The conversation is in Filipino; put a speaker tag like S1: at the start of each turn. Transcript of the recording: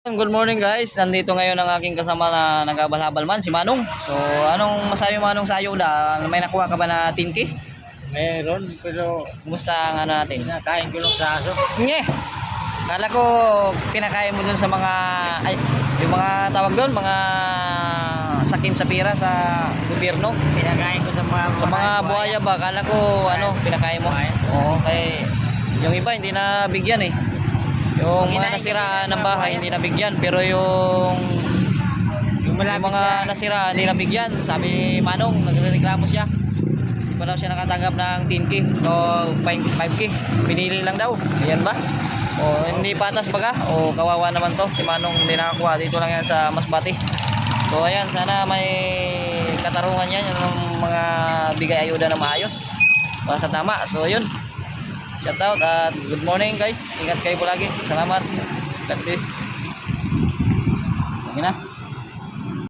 S1: Good morning guys. Nandito ngayon ang aking kasama na nagabal-habal man, si Manong. So, anong masabi Manong sa ayuda? May nakuha ka ba na tinki?
S2: Meron, pero
S1: Kumusta ang ano natin?
S2: kinakain ko lang sa aso.
S1: Nye! Kala ko pinakain mo dun sa mga, ay, yung mga tawag doon, mga sakim sa pira sa gobyerno.
S2: Kinakain ko sa mga
S1: Sa mga buhaya ba, kala ko ano, pinakain mo. Oo, kay yung iba hindi na bigyan eh. Yung mga nasiraan ng bahay hindi nabigyan, pero yung
S2: Yung
S1: Yung mga
S2: sa...
S1: nasira, hindi nabigyan. Sabi ni Manong, nagreklamo siya. Hindi pa daw siya nakatanggap ng 10K o 5K. Pinili lang daw. Ayan ba? O hindi patas baga? O kawawa naman to. Si Manong hindi nakakuha. Dito lang yan sa Masbati. So ayan, sana may katarungan yan. Yung mga bigay ayuda na maayos. Para sa tama. So yun. Shout out at good morning guys. Ingat kayo po lagi. Salamat. God bless.
S2: Okay na?